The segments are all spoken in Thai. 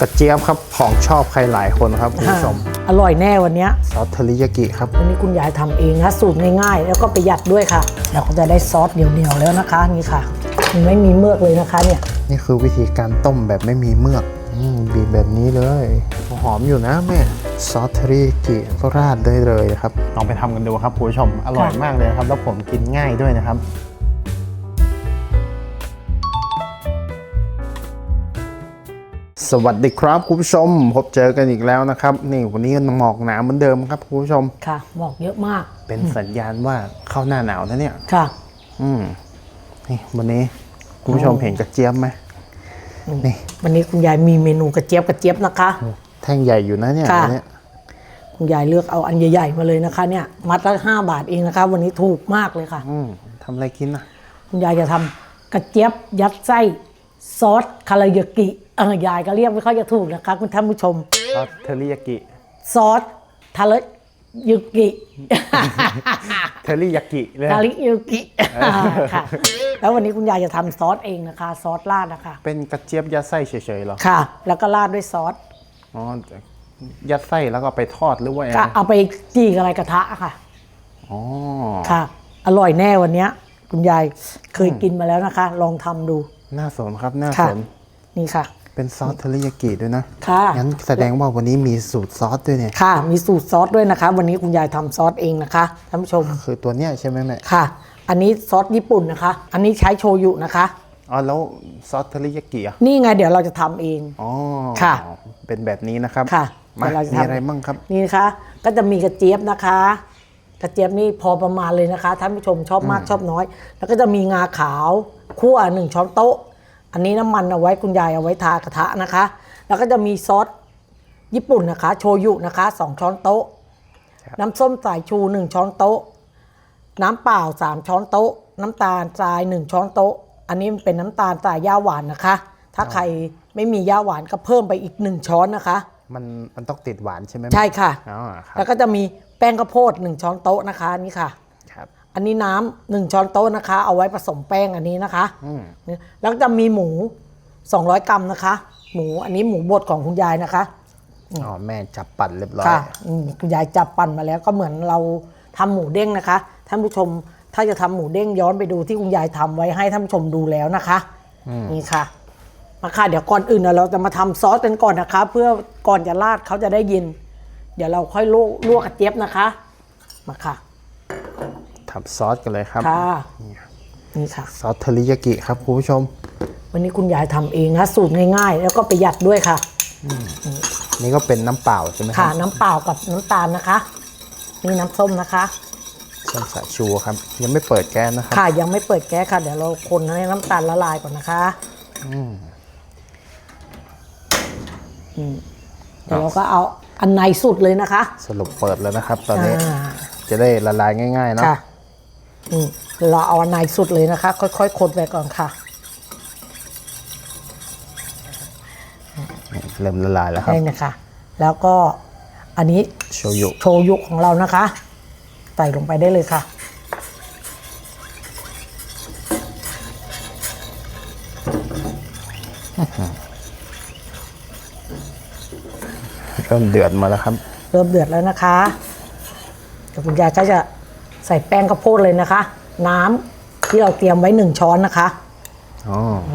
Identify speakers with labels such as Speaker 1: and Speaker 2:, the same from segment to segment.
Speaker 1: กระเจี๊ยบครับของชอบใครหลายคนครับคุณผู้ชม
Speaker 2: อร่อยแน่วันเนี้ย
Speaker 1: ซอสเทริยากิครับ
Speaker 2: วันนี้คุณยายทำเองนะสูตรง่ายๆ แล้วก็ประหยัดด้วยค่ะ เราก็จะได้ซอสเดียวๆแล้วนะคะนี่ค่ะมันไม่มีเมือกเลยนะคะเนี่ย
Speaker 1: นี่คือวิธีการต้มแบบไม่มีเมือกอมบีบแบบนี้เลยหอมอยู่นะแม่ซอสเทริยากิก็ราดได้เลยครับลองไปทำกันดูครับคุณผู้ชมอร่อยมากเลยครับ แล้วผมกินง่ายด้วยนะครับ สวัสดีครับคุณผู้ชม พบเจอกันอีกแล้วนะครับ นี่วันนี้หมอกหนาเหมือนเดิมครับคุณผู้ชม
Speaker 2: ค่ะบอกเยอะมาก
Speaker 1: เป็นสัญญาณว่าเข้าหน้าหนาวนะเนี่ย
Speaker 2: ค่ะ
Speaker 1: อืมนี่วันนี้คุณผู้ชมเห็นกระเจี๊ยบไหมนี่
Speaker 2: วันนี้คุณยายมีเมนูกระเจี๊ยบกระเจี๊ยบนะคะ
Speaker 1: แท่งใหญ่อยู่นะเนี่ย
Speaker 2: ค่ะ
Speaker 1: อันเนี้ย
Speaker 2: คุณยายเลือกเอาอันใหญ่ๆมาเลยนะคะ เนี่ย มัดละห้าบาทเองนะคะ วันนี้ถูกมากเลยค่ะ
Speaker 1: อืมทำอะไรกินนะ
Speaker 2: คุณยายจะทำกระเจี๊ยบยัดไส้ซอสคารายากิ เออยายก็เรียกไม่ค่อยจะถูกนะคะคุณท่านผู้ชม
Speaker 1: ซอสเทริยากิ
Speaker 2: ซอสทาร์ยุกิ
Speaker 1: เทริยากิเลย
Speaker 2: ทาริยุกิค่ะ แล้ววันนี้คุณยายจะทำซอสเองนะคะ ซอสราดนะคะ
Speaker 1: เป็นกระเจี๊ยบยัดไส้เฉยๆเหรอ
Speaker 2: ค่ะ แล้วก็ราดด้วยซอส
Speaker 1: อ๋อ ยัดไส้แล้วก็ไปทอดหรือว่ายัง
Speaker 2: ก็
Speaker 1: ไง
Speaker 2: เอาไปจี้กับอะไรกระทะค่ะ
Speaker 1: อ๋อ
Speaker 2: ค่ะ อร่อยแน่วันเนี้ย คุณยายเคยกินมาแล้วนะคะ ลองทำดู
Speaker 1: น่าสนครับ น่า
Speaker 2: ค่ะ
Speaker 1: สน
Speaker 2: นี่ค่ะ
Speaker 1: เป็นซอสเทริยากิด้วยนะ
Speaker 2: ค่ะ
Speaker 1: งั้นแสดงว่าวันนี้มีสูตรซอสด้วยเนี่ย
Speaker 2: ค่ะ มีสูตรซอสด้วยนะคะ วันนี้คุณยายทำซอสเองนะคะท่านผู้ชม
Speaker 1: คือตัวเนี้ยใช่ไหมแม่
Speaker 2: ค่ะ อันนี้ซอสญี่ปุ่นนะคะ อันนี้ใช้โชยุนะคะ
Speaker 1: อ๋อแล้วซอสเทริยากิอะ
Speaker 2: นี่ไงเดี๋ยวเราจะทำเอง
Speaker 1: อ๋อ
Speaker 2: ค่ะ
Speaker 1: เป็นแบบนี้นะครับ
Speaker 2: ค่ะ
Speaker 1: มา
Speaker 2: เดี๋ยวเราจะ
Speaker 1: มี
Speaker 2: ทำ
Speaker 1: อะไรมั่งครับ
Speaker 2: นี่นะคะ ก็จะมีกระเจี๊ยบนะคะ กระเจี๊ยบนี่พอประมาณเลยนะคะท่านผู้ชมชอบมากชอบน้อย แล้วก็จะมีงาขาวคั่วหนึ่งช้อนโต๊ะ อันนี้น้ำมันเอาไว้คุณยายเอาไว้ทากระทะนะคะ แล้วก็จะมีซอสญี่ปุ่นนะคะ โชยุนะคะสองช้อนโต๊ะ น้ำส้มสายชูหนึ่งช้อนโต๊ะ น้ำเปล่าสามช้อนโต๊ะ น้ำตาลทรายหนึ่งช้อนโต๊ะ อันนี้มันเป็นน้ำตาลทรายย่าหวานนะคะ ถ้าใครไม่มีย่าหวานก็เพิ่มไปอีกหนึ่งช้อนนะคะ
Speaker 1: มันมันต้องติดหวานใช่ไหม
Speaker 2: ใช่ค่ะ
Speaker 1: อ๋อครั
Speaker 2: แล้
Speaker 1: บ
Speaker 2: วก็จะมีแป้งข้าวโพดหนึ่งช้อนโต๊ะนะคะนี่ค่ะ
Speaker 1: ครับ
Speaker 2: อันนี้น้ำหนึ่งช้อนโต๊ะนะคะ เอาไว้ผสมแป้งอันนี้นะคะ
Speaker 1: อืม
Speaker 2: เนี่ยแล้วก็จะมีหมู 200 กรัมนะคะ หมูอันนี้หมูบดของคุณยายนะคะ
Speaker 1: อ๋อแม่จับปั่นเรียบร้อย
Speaker 2: ค่ะอืมคุณยายจับปั่นมาแล้วก็เหมือนเราทำหมูเด้งนะคะ ท่านผู้ชมถ้าจะทำหมูเด้งย้อนไปดูที่คุณยายทำไว้ให้ท่านผู้ชมดูแล้วนะคะนี่ค่ะมาค่ะเดี๋ยวก่อนอื่นเราจะมาทำซอสกันก่อนนะคะ เพื่อก่อนจะราดเขาจะได้ยิน เดี๋ยวเราค่อยลวกลวกกระเจี๊ยบนะคะ มาค่ะ
Speaker 1: ทำซอสกันเลยครับ
Speaker 2: ค่ะ นี่ค่ะ
Speaker 1: ซอสเทริยากิครับคุณผู้ชม
Speaker 2: วันนี้คุณยายทำเองนะ สูตรง่ายๆ แล้วก็ประหยัดด้วยค่ะ
Speaker 1: นี่ก็เป็นน้ำเปล่าใช่ไหมค
Speaker 2: ค่ะ
Speaker 1: รับ
Speaker 2: น้ำเปล่ากับน้ำตาลนะคะ นี่น้ำส้มนะคะ
Speaker 1: ส้มสายชูครับ ยังไม่เปิดแก๊สนะครับ
Speaker 2: ค่ะ ยังไม่เปิดแก๊สค่ะ เดี๋ยวเราคนให้น้ำตาลละลายก่อนนะคะอืมเดี๋ยวเราก็เอาอันในสุดเลยนะคะ
Speaker 1: สรุปเปิดแล้วนะครับ ตอนนี้
Speaker 2: อ่า
Speaker 1: จะได้ละลายง่ายๆเนอะ
Speaker 2: ค่ะอืม เดี๋ยวเราเอาอันในสุดเลยนะคะ ค่อยๆคนไปก่อนค่ะ
Speaker 1: เริ่มละลายแล้วครับ
Speaker 2: นี่นะคะ แล้วก็อันนี้
Speaker 1: โชยุ
Speaker 2: โชยุของเรานะคะ ใส่ลงไปได้เลยค่ะ
Speaker 1: เริ่มเดือดมาแล้วครับ
Speaker 2: เริ่มเดือดแล้วนะคะเดี๋ยวคุณยายก็จะ ใส่แป้งข้าวโพดเลยนะคะ น้ำที่เราเตรียมไว้หนึ่งช้อนนะคะ
Speaker 1: อ๋ออ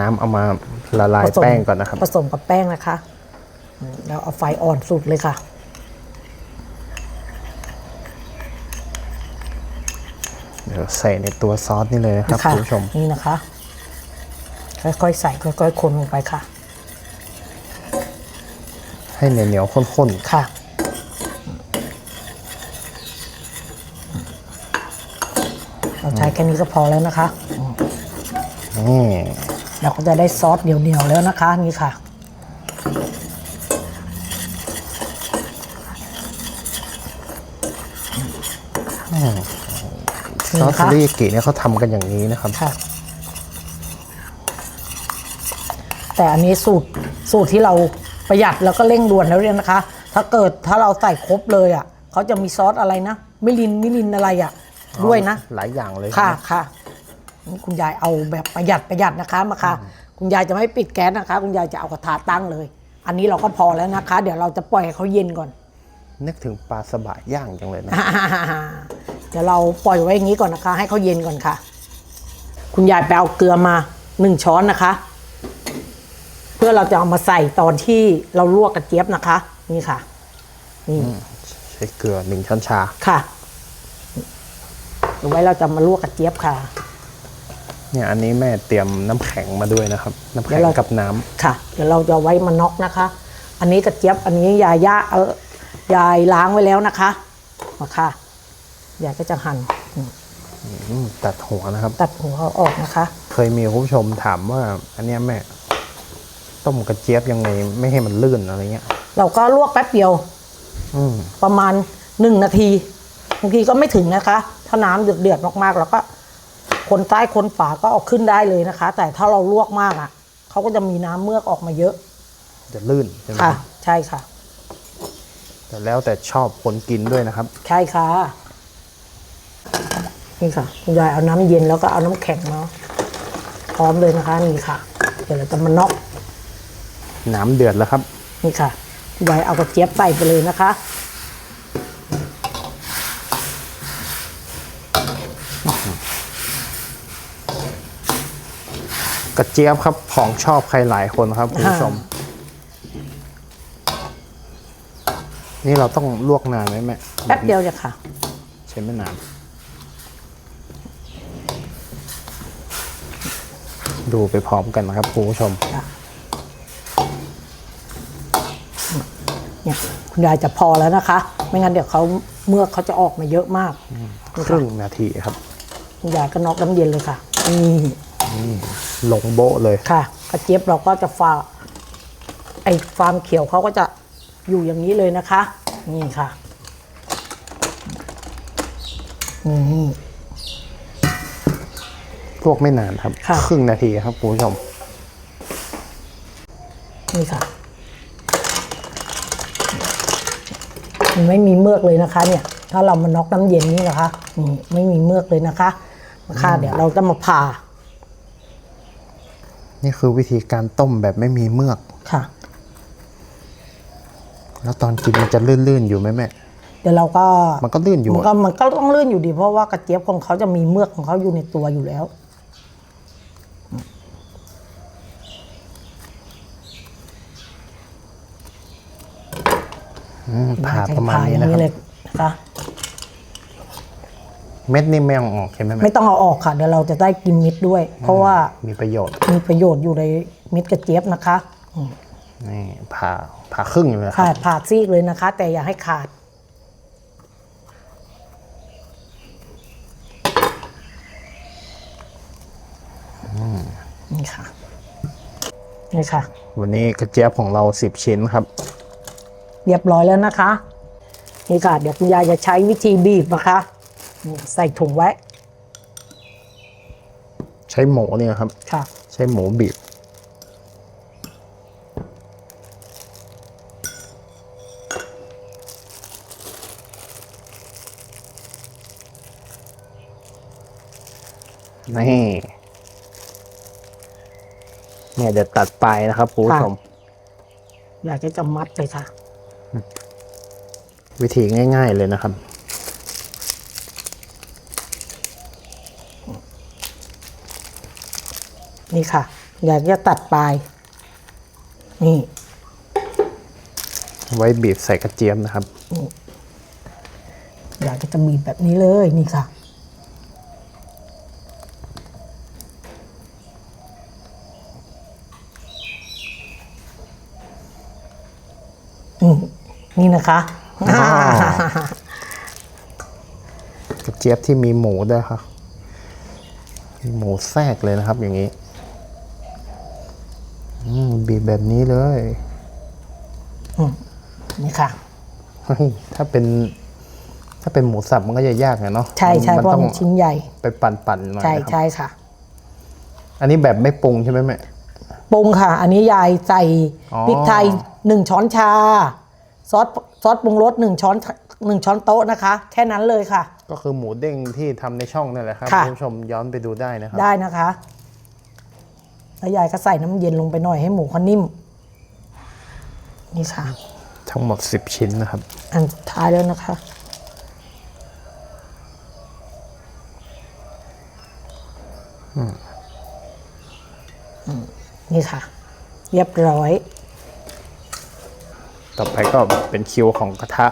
Speaker 1: น้ำเอามาละลาย
Speaker 2: ผสม
Speaker 1: แป้งก่อนนะครับ
Speaker 2: ผสมกับแป้งนะคะอืมแล้วเอาไฟอ่อนสุดเลยค่ะ
Speaker 1: เดี๋ยวใส่ในตัวซอสนี่เลยนะครับ
Speaker 2: นะคะ
Speaker 1: คุณผู้ชม
Speaker 2: นี่นะคะ ค่อยๆใส่ค่อยๆคนลงไปค่ะ
Speaker 1: ให้เหนียวๆข้น
Speaker 2: ค่ะ เราใช้แค่นี้ก็พอแล้วนะคะ
Speaker 1: ๆนี่
Speaker 2: เราก็จะได้ซอสเดียวๆแล้วนะคะนี่ค่ะ
Speaker 1: ซอสเทริยากิเนี่ยเขาทำกันอย่างนี้นะครับ
Speaker 2: ค่ะแต่อันนี้สูตรสูตรที่เราประหยัดแล้วก็เร่งด่วนแล้วเนี่ยนะคะ ถ้าเกิดถ้าเราใส่ครบเลยอะเขาจะมีซอสอะไรนะมิลินมิลินอะไรอะ ด้วยนะ
Speaker 1: หลายอย่างเลย
Speaker 2: ค่ะ
Speaker 1: ใช่ไหม
Speaker 2: ค่ะนี่คุณยายเอาแบบประหยัดประหยัดนะคะมาค่ะ คุณยายจะไม่ปิดแก๊สนะคะ คุณยายจะเอากระทะตั้งเลย อันนี้เราก็พอแล้วนะคะ เดี๋ยวเราจะปล่อยให้เขาเย็นก่อน
Speaker 1: นึกถึงปลาสบะย่างจังเลยนะ
Speaker 2: เดี๋ยวเราปล่อยไว้อย่างนี้ก่อนนะคะ ให้เขาเย็นก่อนค่ะ คุณยายไปเอาเกลือมาหนึ่งช้อนนะคะ เพื่อเราจะเอามาใส่ตอนที่เราลวกกระเจี๊ยบนะคะ นี่ค่ะนี่
Speaker 1: ใช้เกลือหนึ่งช้อนชา
Speaker 2: ค่ะ เดี๋ยวไว้เราจะมาลวกกระเจี๊ยบค่ะ
Speaker 1: เนี่ยอันนี้แม่เตรียมน้ำแข็งมาด้วยนะครับ น้ำ
Speaker 2: เดี๋
Speaker 1: แข็
Speaker 2: ยว
Speaker 1: ง
Speaker 2: เรา
Speaker 1: กับน้ำ
Speaker 2: ค่ะ เดี๋ยวเราจะเอาไว้มาน็อกนะคะ อันนี้กระเจี๊ยบอันนี้ยายย่าเออยายล้างไว้แล้วนะคะมาค่ะยายก็จะหั่นอืม
Speaker 1: อืมตัดหัวนะครับ
Speaker 2: ตัดหัวออกนะคะ
Speaker 1: เคยมีคุณผู้ชมถามว่า อันเนี้ยแม่ ต้มกระเจี๊ยบยังไงไม่ให้มันลื่นอะไรเงี้ย
Speaker 2: เราก็ลวกแป๊บเดียว
Speaker 1: อืม
Speaker 2: ประมาณหนึ่งนาทีบางทีก็ไม่ถึงนะคะ ถ้าน้ำเดือดเดือดๆมากๆ แล้วก็คนใต้คนฝาก็เอาขึ้นได้เลยนะคะ แต่ถ้าเราลวกมากอะเขาก็จะมีน้ำเมือกออกมาเยอะ
Speaker 1: จะลื่นใช่ไหม
Speaker 2: ค่ะ ใช่ค่ะ
Speaker 1: แต่แล้วแต่ชอบคนกินด้วยนะครับ
Speaker 2: ใช่ค่ะ นี่ค่ะคุณยายเอาน้ำเย็นแล้วก็เอาน้ำแข็งเนาะพร้อมเลยนะคะ นี่ค่ะ เดี๋ยวเราจะมาน็อก
Speaker 1: น้ำเดือดแล้วครับ
Speaker 2: นี่ค่ะคุณยายเอากระเจี๊ยบใส่ไปเลยนะคะ
Speaker 1: กระเจี๊ยบครับของชอบใครหลายคนครับคุณผู้ชม นี่เราต้องลวกนานไหมแม่
Speaker 2: แป๊บเดียวจะค่ะ
Speaker 1: ใช้ไม่นานดูไปพร้อมกันนะครับคุณผู้ชม
Speaker 2: เนี่ยคุณยายจะพอแล้วนะคะ ไม่งั้นเดี๋ยวเขาเมือกเขาจะออกมาเยอะมากนี่
Speaker 1: ครึ่
Speaker 2: ค่ะ
Speaker 1: งนาทีครับ
Speaker 2: คุณยายก็น็อกน้ำเย็นเลยค่ะนี่
Speaker 1: ลงโบ๊ะเลย
Speaker 2: ค่ะ กระเจี๊ยบเราก็จะฟาไอ้ฟาร์มเขียวเขาก็จะอยู่อย่างนี้เลยนะคะ นี่ค่ะอืม
Speaker 1: ลวกไม่นานครับ
Speaker 2: ค่ะ
Speaker 1: ครึ่งนาทีครับคุณผู้ชม
Speaker 2: นี่ค่ะ มันไม่มีเมือกเลยนะคะ เนี่ย ถ้าเรามาน็อกน้ำเย็นนี่นะคะอืมไม่มีเมือกเลยนะคะมาค่ะเดี๋ยวเราจะมาผ่า
Speaker 1: นี่คือวิธีการต้มแบบไม่มีเมือก
Speaker 2: ค่ะ
Speaker 1: แล้วตอนกินมันจะลื่นๆอยู่ไหมแม่
Speaker 2: เดี๋ยวเราก็
Speaker 1: มันก็ลื่นอยู่
Speaker 2: มัน
Speaker 1: อะ
Speaker 2: ก็มันก็ต้องลื่นอยู่ดี เพราะว่ากระเจี๊ยบของเขาจะมีเมือกของเขาอยู่ในตัวอยู่แล้ว
Speaker 1: อืมผ่าประมาณนี้
Speaker 2: ผ่
Speaker 1: นะ
Speaker 2: อย่ง
Speaker 1: ครับ
Speaker 2: เลยนะคะ
Speaker 1: เม็ดนี่ไม่เอาออกใช่ไหมแม่
Speaker 2: ไม่ต้องเอาออกค่ะเดี๋ยวเราจะได้กินมิดด้วย เพราะว่า
Speaker 1: มีประโยชน์
Speaker 2: มีประโยชน์อยู่ในมิดกระเจี๊ยบนะคะอืม
Speaker 1: นี่ผ่าผ่าครึ่งเลยนะค
Speaker 2: ค่ะ
Speaker 1: รับ
Speaker 2: ผ่าซีกเลยนะคะ แต่อย่าให้ขาด นี่ค่ะ นี่ค่ะ
Speaker 1: วันนี้กระเจี๊ยบของเราสิบชิ้นครับ
Speaker 2: เรียบร้อยแล้วนะคะ นี่ค่ะ เดี๋ยวคุณยายจะใช้วิธีบีบนะคะนี่ ใส่ถุงไว้
Speaker 1: ใช้หมูเนี่ยครับ
Speaker 2: ค่ะ
Speaker 1: ใช้หมูบีบนี่เนี่ยเดี๋ยวตัดไปนะครับคุณผู้ชม
Speaker 2: อยากจะจะมัดเลยค่ะ
Speaker 1: วิธีง่าย ๆเลยนะครับ
Speaker 2: นี่ค่ะ อยากจะตัดปลาย นี่
Speaker 1: ไว้บีบใส่กระเจี๊ยบนะครับ
Speaker 2: อยากจะบีบแบบนี้เลยนี่ค่ะอืมนี่นะคะ
Speaker 1: อ๋อกระเจี๊ยบที่มีหมูด้วยครับมีหมูแทรกเลยนะครับ อย่างนี้อืม บีบแบบนี้เลย
Speaker 2: นี่ค่ะ
Speaker 1: เฮ้ยถ้าเป็น ถ้าเป็นหมูสับมันก็จะยากไงเนาะ
Speaker 2: ใช่ใช่
Speaker 1: มั
Speaker 2: เพราะ
Speaker 1: ต้อง
Speaker 2: มันชิ้นใหญ่
Speaker 1: ไปปั่นๆหน่อย
Speaker 2: ใช่
Speaker 1: นะครับ
Speaker 2: ใช่ค่ะ
Speaker 1: อันนี้แบบไม่ปรุงใช่ไหมแม่
Speaker 2: ปรุงค่ะ อันนี้ยายใส่
Speaker 1: อ๋อ
Speaker 2: พริกไทยหนึ่งช้อนชา ซอสซอสปรุงรสหนึ่งช้อนหนึ่งช้อนโต๊ะนะคะ แค่นั้นเลยค่ะ
Speaker 1: ก็คือหมูเด้งที่ทำในช่องนั่นแหละครับ
Speaker 2: ค่ะ
Speaker 1: คุณผู้ชมย้อนไปดูได้นะครับ
Speaker 2: ได้นะคะ แล้วยายก็ใส่น้ำเย็นลงไปหน่อยให้หมูเขานิ่ม นี่ค่ะ
Speaker 1: ทั้งหมด10ชิ้นนะครับ
Speaker 2: อันสุดท้ายแล้วนะคะอืมนี่ค่ะ เรียบร้อย
Speaker 1: ต่อไปก็เป็นคิวของกระทะ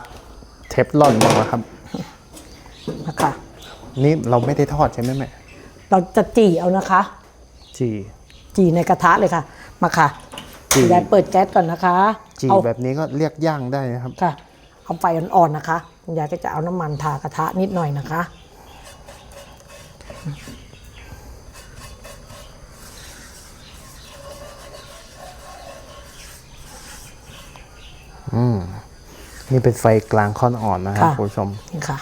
Speaker 1: เทฟลอนบ้างนะครับ
Speaker 2: นะคะ
Speaker 1: นี่เราไม่ได้ทอดใช่ไหมแม่
Speaker 2: เราจะจี่เอานะคะ
Speaker 1: จี
Speaker 2: จี่ในกระทะเลยค่ะ มาค่ะ
Speaker 1: จี่
Speaker 2: ยายเปิดแก๊สก่อนนะคะ
Speaker 1: จี
Speaker 2: เอา
Speaker 1: แบบนี้ก็เรียกย่างได้นะครับ
Speaker 2: ค่ะ เอาไฟอ่อนๆนะคะคุณยายก็จะเอาน้ำมันทากระทะนิดหน่อยนะคะ
Speaker 1: นี่เป็นไฟกลางค่อนอ่อนนะครับ
Speaker 2: ค่ะ
Speaker 1: คุณผู้ชม
Speaker 2: นี่ค่ะ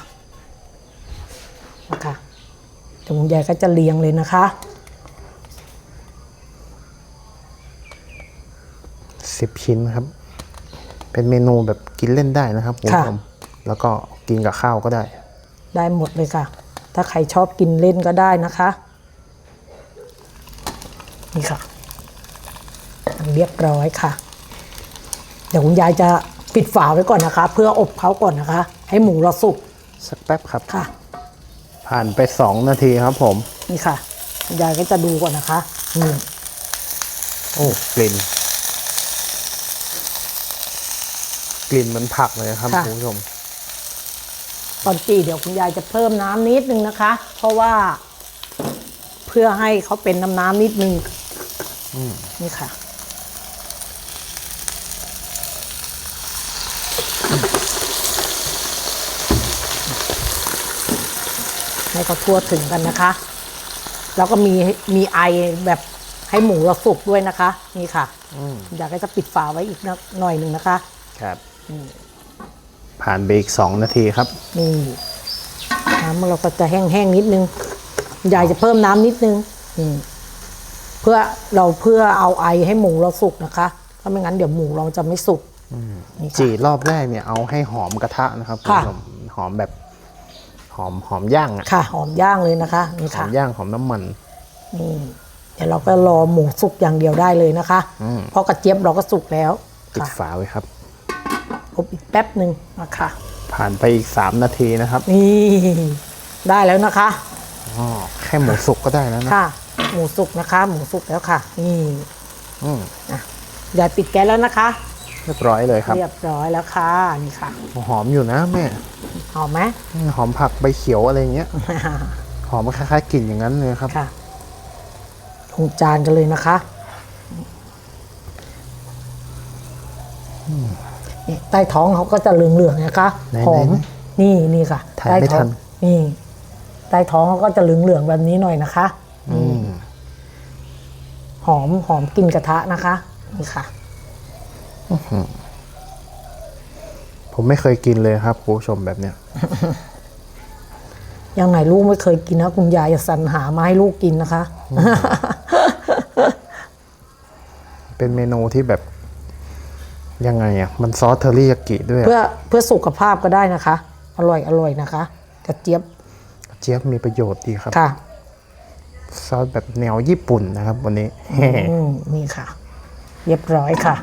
Speaker 2: นะคะเดี๋ยวคุณยายก็จะเรียงเลยนะคะ
Speaker 1: 10ชิ้นครับ เป็นเมนูแบบกินเล่นได้นะครับคุณผู้ชมแล้วก็กินกับข้าวก็ได้
Speaker 2: ได้หมดเลยค่ะ ถ้าใครชอบกินเล่นก็ได้นะคะ นี่ค่ะอันเรียบร้อยค่ะ เดี๋ยวคุณยายจะปิดฝาไว้ก่อนนะคะ เพื่ออบเขาก่อนนะคะ ให้หมูเราสุก
Speaker 1: สักแป๊บครับ
Speaker 2: ค่ะ
Speaker 1: ผ่านไป2นาทีครับผม
Speaker 2: นี่ค่ะคุณยายก็จะดูก่อนนะคะนี่
Speaker 1: โอ้กลิ่น กลิ่นเหมันผักเลยครับคุณผู้ชม
Speaker 2: ตอนจีเดี๋ยวคุณยายจะเพิ่มน้ำนิดนึงนะคะ เพราะว่า เพื่อให้เขาเป็นน้ำน้ำๆนิดนึงนี่ค่ะ ให้เขาทั่วถึงกันนะคะ แล้วก็มีมีไอแบบให้หมูเราสุกด้วยนะคะ นี่ค่ะอยากให้จะปิดฝาไว้อีกนะหน่อยหนึ่งนะคะ
Speaker 1: ครับ ผ่านไปอีก2นาทีครับ
Speaker 2: นี่น้ำเราก็จะแห้งๆนิดนึงยายจะเพิ่มน้ำนิดนึงนี่เพื่อเราเพื่อเอาไอให้หมูเราสุกนะคะถ้าไม่งั้นเดี๋ยวหมูเราจะไม่สุกนี่ค่ะ
Speaker 1: จีรอบแรกเนี่ยเอาให้หอมกระทะนะครับคุณ
Speaker 2: ค่ะ
Speaker 1: ผู้ชมหอมแบบหอมหอมย่างอะ
Speaker 2: ค่ะ หอมย่างเลยนะคะนี่
Speaker 1: หอ
Speaker 2: ค่ะ
Speaker 1: มย่างหอมน้ำมัน
Speaker 2: นี่เดี๋ยวเราก็รอหมูสุกอย่างเดียวได้เลยนะคะ
Speaker 1: อืม
Speaker 2: เพราะกระเจี๊ยบเราก็สุกแล้ว
Speaker 1: ปิด
Speaker 2: ค่ะ
Speaker 1: ฝาไว้ครับ
Speaker 2: อบอีกแป๊บหนึ่งนะคะ
Speaker 1: ผ่านไปอีก 3 นาทีนะครับ
Speaker 2: นี่ได้แล้วนะคะ
Speaker 1: อ๋อแค่หมูสุกก็ได้แล้วนะ
Speaker 2: ค่ะ หมูสุกนะคะ หมูสุกแล้วค่ะ นี่
Speaker 1: อืม
Speaker 2: อะยายปิดแก๊สแล้วนะคะ
Speaker 1: เรียบร้อยเลยครับ
Speaker 2: เรียบร้อยแล้วค่ะนี่ค่ะ
Speaker 1: หอมอยู่นะแม่
Speaker 2: หอมไหม
Speaker 1: หอมผักใบเขียวอะไรเงี้ยหอมคล้ายๆกลิ่นอย่างนั้นเลยครับ
Speaker 2: ค่ะลงจานกันเลยนะคะ นี่ใต้ท้องเขาก็จะเหลืองๆนะคะ
Speaker 1: ไหน
Speaker 2: หอม
Speaker 1: ไหน
Speaker 2: นี่นี่ค่ะ
Speaker 1: ถ่ายไม่
Speaker 2: ใต้ท้อง
Speaker 1: ทัน
Speaker 2: นี่ใต้ท้องเขาก็จะเหลืองๆแบบนี้หน่อยนะคะ
Speaker 1: อืม
Speaker 2: หอมหอมกลินกระทะนะคะนี่ค่ะ
Speaker 1: ผมไม่เคยกินเลยครับคุณผู้ชมแบบเนี้ย
Speaker 2: ยังไงลูกไม่เคยกินนะ คุณยายจะสรรหามาให้ลูกกินนะคะ
Speaker 1: เป็นเมนูที่แบบ ยังไงอะ มันซอสเทอริยากิด้วยอะ
Speaker 2: เพื่อเพื่อสุขภาพก็ได้นะคะ อร่อยอร่อยนะคะกระเจี๊ยบ
Speaker 1: เจี๊ยบมีประโยชน์ดีครับ
Speaker 2: ค่ะ
Speaker 1: ซอสแบบแนวญี่ปุ่นนะครับ วันนี้
Speaker 2: อืมนี่ค่ะ เรียบร้อยค่ะ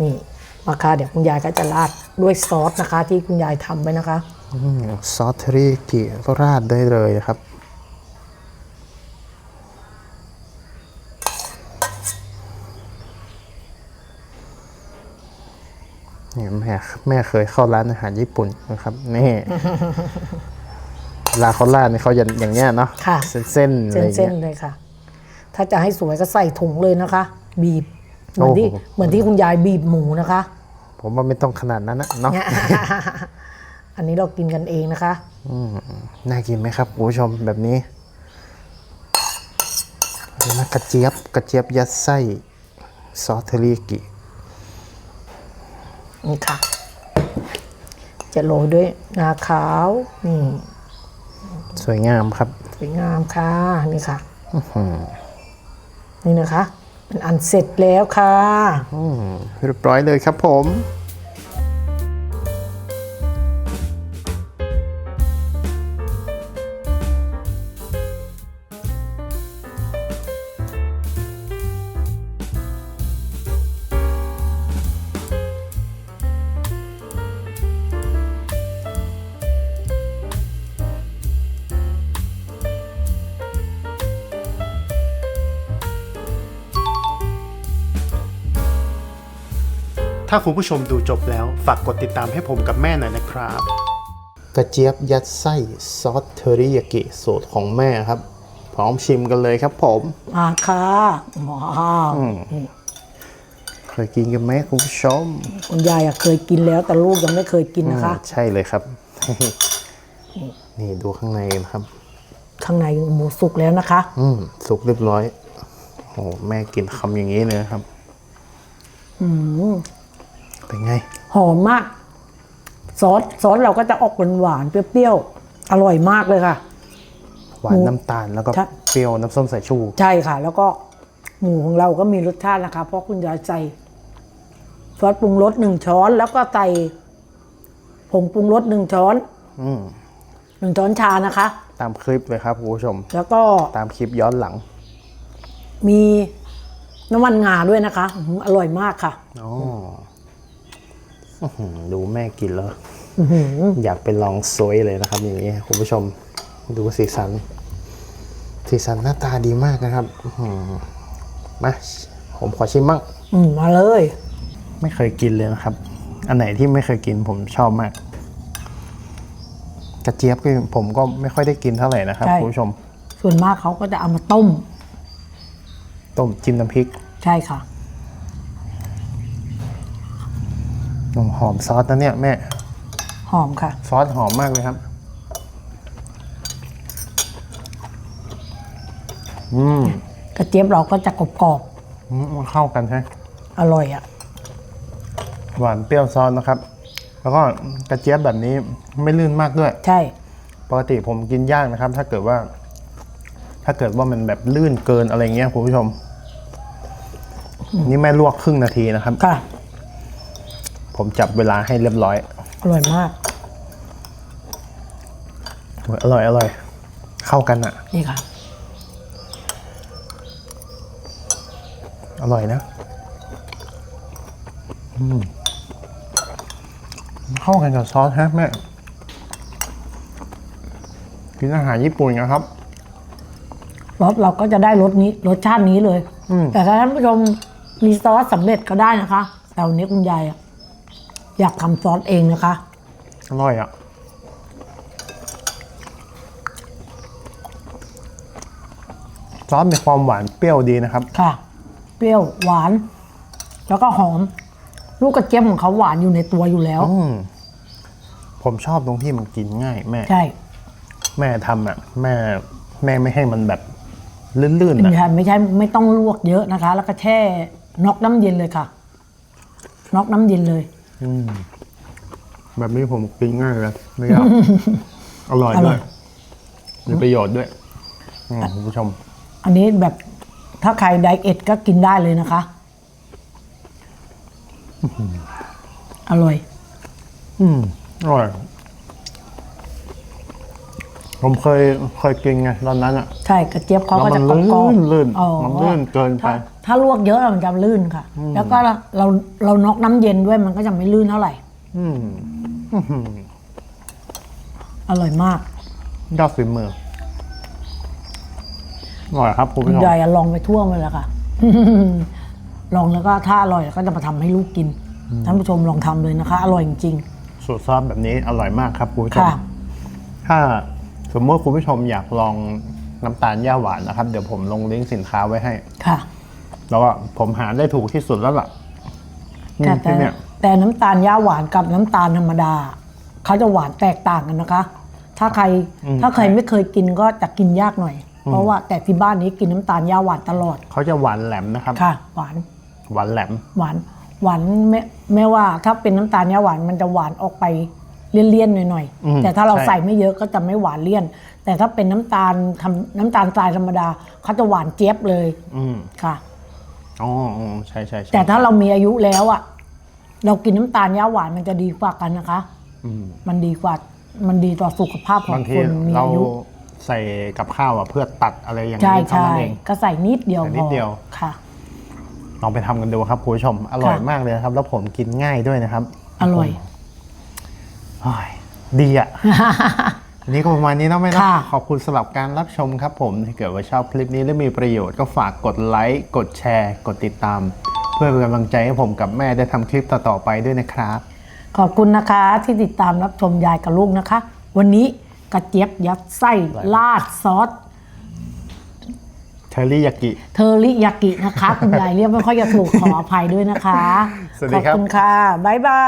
Speaker 2: นี่มาค่ะเดี๋ยวคุณยายก็จะราดด้วยซอสนะคะ ที่คุณยายทำไว้นะคะ
Speaker 1: อืมซอสเทอริยากิก็ราดได้เลยครับ นี่แม่แม่เคยเข้าร้านอาหารญี่ปุ่นนะครับนี่เวลาเขาราดนี่เขาอย่างอย่างเงี้ยเนาะ
Speaker 2: ค่ะ
Speaker 1: เส้นๆอะไรอย่าง
Speaker 2: เส้น
Speaker 1: เงี้ย
Speaker 2: ๆเลยค่ะ ถ้าจะให้สวยก็ใส่ถุงเลยนะคะ บีบ เหมือนที่
Speaker 1: โอ้โห
Speaker 2: เหมือนที่คุณยายบีบหมูนะคะ
Speaker 1: ผมว่าไม่ต้องขนาดนั้นนะเนาะ
Speaker 2: อันนี้เรากินกันเองนะคะ
Speaker 1: อืมน่ากินไหมครับคุณผู้ชมแบบนี้นี่นะกระเจี๊ยบกระเจี๊ยบยัดไส้ซอสเทอริยากิ
Speaker 2: นี่ค่ะ จะโรยด้วยงาขาวนี่
Speaker 1: สวยงามครับ
Speaker 2: สวยงามค่ะนี่ค่ะนี่นะคะ เป็นอันเสร็จแล้วค่ะ
Speaker 1: อืมเรียบร้อยเลยครับผม ถ้าคุณผู้ชมดูจบแล้วฝากกดติดตามให้ผมกับแม่หน่อยนะครับ กระเจี๊ยบยัดไส้ซอสเทอริยากิสูตรของแม่ครับ พร้อมชิมกันเลยครับผม
Speaker 2: มาค่ะว้าว
Speaker 1: เคยกินกันไหมคุณผู้ชม
Speaker 2: คุณยายอะเคยกินแล้วแต่ลูกยังไม่เคยกินนะคะ
Speaker 1: อืมใช่เลยครับ นี่ดูข้างในนะครับ
Speaker 2: ข้างในหมูสุกแล้วนะคะ
Speaker 1: อืมสุกเรียบร้อยโอ้แม่กินคำอย่างนี้เลยนะครับ
Speaker 2: อืม
Speaker 1: เป็นไง
Speaker 2: หอมมาก ซอสซอสเราก็จะออกหวานๆเปรี้ยวๆอร่อยมากเลยค่ะ
Speaker 1: หวานน้ำตาลแล้วก็
Speaker 2: ใช่
Speaker 1: เปรี้ยวน้ำส้มสายชู
Speaker 2: ใช่ค่ะ แล้วก็หมูของเราก็มีรสชาตินะคะ เพราะคุณยายใส่ซอสปรุงรสหนึ่งช้อน แล้วก็ใส่ผงปรุงรสหนึ่งช้อน
Speaker 1: อืม
Speaker 2: หนึ่งช้อนชานะคะ
Speaker 1: ตามคลิปเลยครับคุณผู้ชม
Speaker 2: แล้วก็
Speaker 1: ตามคลิปย้อนหลัง
Speaker 2: มีน้ำมันงาด้วยนะคะอื้อหืออร่อยมากค่ะ
Speaker 1: อ๋ออื้อหือ ดูแม่กินแล้ว
Speaker 2: อื้อหือ
Speaker 1: อยากไปลองซวยเลยนะครับ อย่างนี้คุณผู้ชมดูสีสัน สีสันหน้าตาดีมากนะครับอื้อหือมาผมขอชิมบ้าง
Speaker 2: อืมมาเลย
Speaker 1: ไม่เคยกินเลยนะครับ อันไหนที่ไม่เคยกินผมชอบมาก กระเจี๊ยบก็ผมก็ไม่ค่อยได้กินเท่าไหร่นะครับคุณผู้ชม
Speaker 2: ส่วนมากเขาก็จะเอามาต้ม
Speaker 1: ต้มจิ้มน้ำพริก
Speaker 2: ใช่ค่ะ
Speaker 1: นมหอมซอสนะเนี่ยแม่
Speaker 2: หอมค่ะ
Speaker 1: ซอสหอมมากเลยครับ อืม
Speaker 2: กระเจี๊ยบเราก็จะกรอบ
Speaker 1: อืมมันเข้ากันใช่ไหม
Speaker 2: ๆอร่อยอะ
Speaker 1: หวานเปรี้ยวซอสนะครับ แล้วก็กระเจี๊ยบแบบนี้ไม่ลื่นมากด้วย
Speaker 2: ใช่
Speaker 1: ปกติผมกินยากนะครับ ถ้าเกิดว่า ถ้าเกิดว่ามันแบบลื่นเกินอะไรเงี้ยคุณผู้ชม นี่แม่ลวกครึ่งนาทีนะครับ
Speaker 2: ค่ะ
Speaker 1: ผมจับเวลาให้เรียบร้อย
Speaker 2: อร่อยมาก
Speaker 1: โอ้ยอร่อยอร่อย เข้ากันอะ
Speaker 2: นี่ค่ะ
Speaker 1: อร่อยนะอืมเข้ากันกับซอสฮะแม่ กินอาหารญี่ปุ่นนะครับ
Speaker 2: รสเราก็จะได้รสนี้รสชาตินี้เลย
Speaker 1: อืม
Speaker 2: แต่ถ้าท่านผู้ชมมีซอสสำเร็จก็ได้นะคะแต่วันนี้คุณยายอะ อยากทำซอสเองนะคะ
Speaker 1: อร่อยอะซอสมีความหวานเปรี้ยวดีนะครับ
Speaker 2: ค่ะ เปรี้ยวหวาน แล้วก็หอม ลูกกระเจี๊ยบของเขาหวานอยู่ในตัวอยู่แล้ว
Speaker 1: อืมผมชอบตรงที่มันกินง่ายแม่
Speaker 2: ใช่
Speaker 1: แม่ทำอะ แม่ แม่ไม่ให้มันแบบลื่นๆ
Speaker 2: ไม่
Speaker 1: อะ
Speaker 2: ใช่ไม่ใช่ไม่ต้องลวกเยอะนะคะ แล้วก็แช่น็อกน้ำเย็นเลยค่ะน็อกน้ำเย็นเลย
Speaker 1: แบบนี้ผมกินง่ายเลยไม่ยากอร่อย
Speaker 2: อร่
Speaker 1: ด้ว
Speaker 2: อยย
Speaker 1: มีประโยชน์ด้วยอืมคุณผู้ชม
Speaker 2: อันนี้แบบถ้าใครไดเอทก็กินได้เลยนะคะ อร่อย
Speaker 1: อืมอร่อย ผมเคยเคยกินไงตอนนั้นอะ
Speaker 2: ใช่กระเจี๊ยบเขาก็จะ
Speaker 1: แล้ว
Speaker 2: ก
Speaker 1: มัน
Speaker 2: รอบๆ
Speaker 1: ลื่นๆ
Speaker 2: อ๋อ
Speaker 1: มันลื่นเกินไป
Speaker 2: ถ้าถ้าลวกเยอะมันจะลื่นค่ะ แล้วก็เราเราน็อกน้ำเย็นด้วยมันก็จะไม่ลื่นเท่าไหร่
Speaker 1: อืม
Speaker 2: อร่อยมาก
Speaker 1: ยอดฝีมืออร่อยครับคุณ
Speaker 2: คุ
Speaker 1: ผู้
Speaker 2: ณ
Speaker 1: ชม
Speaker 2: ยายอะลองไปทั่วมาแล้วค่ะลองแล้วก็ถ้าอร่อยก็จะมาทำให้ลูกกินท่านผู้ชมลองทำเลยนะคะ อร่อยจริง
Speaker 1: สูตรซอสแบบนี้อร่อยมากครับคุณผู้
Speaker 2: ๆ
Speaker 1: ชม
Speaker 2: ค่ะ
Speaker 1: ถ้าสมมติคุณผู้ชมอยากลองน้ำตาลย่าหวานนะครับ เดี๋ยวผมลงลิงก์สินค้าไว้ให้
Speaker 2: ค่ะ
Speaker 1: แล้วก็ผมหาได้ถูกที่สุดแล้วล่ะอืม
Speaker 2: แต่แต่
Speaker 1: ที่เนี่ย
Speaker 2: แต่น้ำตาลย่าหวานกับน้ำตาลธรรมดาเขาจะหวานแตกต่างกันนะคะ ถ้าใครถ้าใครไม่เคยกินก็จะกินยากหน่อยเพราะว่าแต่ที่บ้านนี้กินน้ำตาลย่าหวานตลอด
Speaker 1: เขาจะหวานแหลมนะครับ
Speaker 2: ค่ะ หวาน
Speaker 1: หวานแหลม
Speaker 2: หวานหวานไม่ไม่ว่าถ้าเป็นน้ำตาลย่าหวานมันจะหวานออกไปเลี่ยนๆหน่อย
Speaker 1: อืม
Speaker 2: ๆแต่ถ้าเรา
Speaker 1: ใช่
Speaker 2: ใส่ไม่เยอะก็จะไม่หวานเลี่ยน แต่ถ้าเป็นน้ำตาลทำน้ำตาลทรายธรรมดาเขาจะหวานเจี๊ยบเลย
Speaker 1: อืม
Speaker 2: ค่ะ
Speaker 1: อ๋ออ๋อใช่ใช่ใช่
Speaker 2: แต่ถ้าเรามีอายุแล้วอะเรากินน้ำตาลย่าหวานมันจะดีกว่ากันนะคะ
Speaker 1: อืม
Speaker 2: มันดีกว่ามันดีต่อสุขภาพของ
Speaker 1: บางที
Speaker 2: คนมี
Speaker 1: เรา
Speaker 2: อายุ
Speaker 1: ใส่กับข้าวอะเพื่อตัดอะไรอย่าง
Speaker 2: ใช่
Speaker 1: นี้เท่า
Speaker 2: ใช่
Speaker 1: นั้นเอง
Speaker 2: ก็ใส่นิดเดียว
Speaker 1: ใส่นิด
Speaker 2: พอ
Speaker 1: เดียว
Speaker 2: ค่ะ
Speaker 1: ลองไปทำกันดูครับคุณผู้ชม อร่อย
Speaker 2: ค่ะ
Speaker 1: มากเลยนะครับ แล้วผมกินง่ายด้วยนะครับ
Speaker 2: อร่อย
Speaker 1: โอ้ยดีอะ วันนี้ก็ประมาณนี้นะแม่นะ
Speaker 2: ค่ะ
Speaker 1: ขอบคุณสำหรับการรับชมครับผมถ้าเกิดว่าชอบคลิปนี้และมีประโยชน์ก็ฝากกดไลค์กดแชร์ กดติดตาม เพื่อเป็นกำลังใจให้ผมกับแม่ได้ทำคลิปต่อๆไปด้วยนะครับ
Speaker 2: ขอบคุณนะคะที่ติดตามรับชมยายกับลูกนะคะ วันนี้กระเจี๊ยบยัดไส้ราดซอส
Speaker 1: เทอริยากิ
Speaker 2: เทอริยากินะคะคุณยายเรียกไม่ค่อยจะถูกขออภัยด้วยนะคะ
Speaker 1: สวัสดีครับ
Speaker 2: ขอบคุณค่ะบ๊ายบา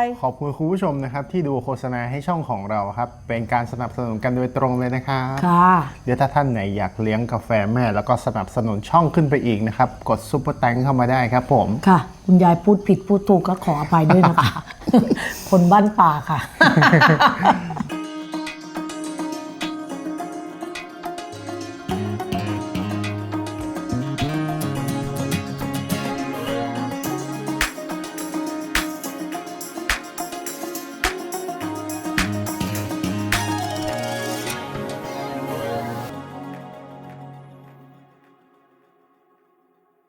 Speaker 2: ย
Speaker 1: ขอบคุณคุณผู้ชมนะครับ ที่ดูโฆษณาให้ช่องของเราครับ เป็นการสนับสนุนกันโดยตรงเลยนะครับ
Speaker 2: ค่ะ
Speaker 1: เดี๋ยวถ้าท่านไหนอยากเลี้ยงกาแฟแม่ แล้วก็สนับสนุนช่องขึ้นไปอีกนะครับ กดซุปเปอร์แตงเข้ามาได้ครับผม
Speaker 2: ค่ะ คุณยายพูดผิดพูดถูกก็ขออภัยด้วยนะคะ คนบ้านป่าค่ะ